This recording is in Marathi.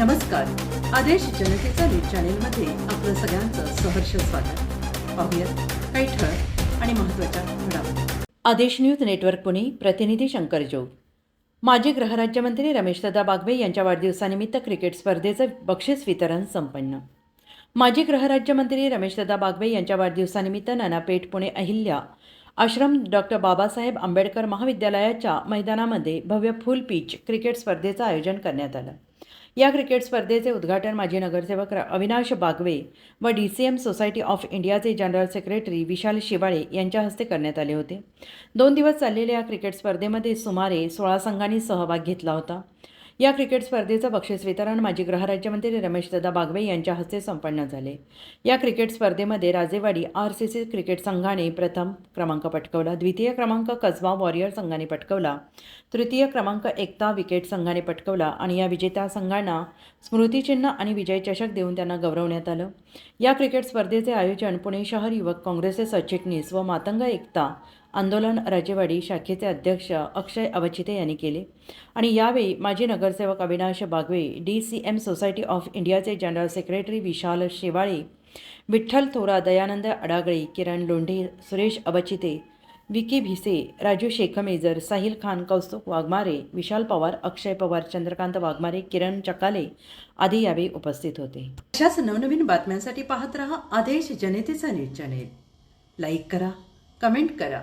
नमस्कार. आदेश जनतेचा न्यूज चॅनेलमध्ये आपलं सगळ्यांचं सहर्ष स्वागत. पाहूयात काही ठळक आणि महत्त्वाच्या घडामोडी. आदेश न्यूज नेटवर्क पुणे प्रतिनिधी शंकर जोग. माजी गृहराज्यमंत्री रमेशदादा बागवे यांच्या वाढदिवसानिमित्त क्रिकेट स्पर्धेचं बक्षीस वितरण संपन्न. माजी गृहराज्यमंत्री रमेशदादा बागवे यांच्या वाढदिवसानिमित्त नानापेठ पुणे अहिल्या आश्रम डॉक्टर बाबासाहेब आंबेडकर महाविद्यालयाच्या मैदानामध्ये भव्य फुल पीच क्रिकेट स्पर्धेचं आयोजन करण्यात आलं. या क्रिकेट स्पर्धेचे उद्घाटन माजी नगरसेवक अविनाश बागवे व D C M society of इंडियाचे जनरल सेक्रेटरी विशाल शिवाळे यांच्या हस्ते करण्यात आले होते. दोन दिवस चाललेल्या या क्रिकेट स्पर्धेमध्ये सुमारे सोळा संघांनी सहभाग घेतला होता. या क्रिकेट स्पर्धेचं बक्षीस वितरण माजी गृहराज्यमंत्री रमेशदादा बागवे यांच्या हस्ते संपन्न झाले. या क्रिकेट स्पर्धेमध्ये Rajewadi R C C cricket संघाने प्रथम क्रमांक पटकवला द्वितीय क्रमांक कसबा वॉरियर संघाने पटकवला तृतीय क्रमांक एकता विकेट संघाने पटकवला आणि या विजेत्या संघांना स्मृतिचिन्ह आणि विजय चषक देऊन त्यांना गौरवण्यात आलं. या क्रिकेट स्पर्धेचे आयोजन पुणे शहर युवक काँग्रेसचे सरचिटणीस व मातंग एकता आंदोलन राजेवाडी शाखेचे अध्यक्ष अक्षय अवचिते यांनी केले. आणि यावेळी माजी नगरसेवक Avinash Bagwe D C M society of इंडियाचे जनरल सेक्रेटरी विशाल शेवाळे विठ्ठल थोरा दयानंद अडागळे किरण लोंढे सुरेश अवचिते विकी भिसे राजू शेखमेजर साहिल खान कौस्तुभ वाघमारे विशाल पवार अक्षय पवार चंद्रकांत वाघमारे किरण चकाले आदी यावेळी उपस्थित होते. अशाच नवनवीन बातम्यांसाठी पाहत रहा आदेश जनतेचा न्यूज चॅनेल. लाईक करा कमेंट करा.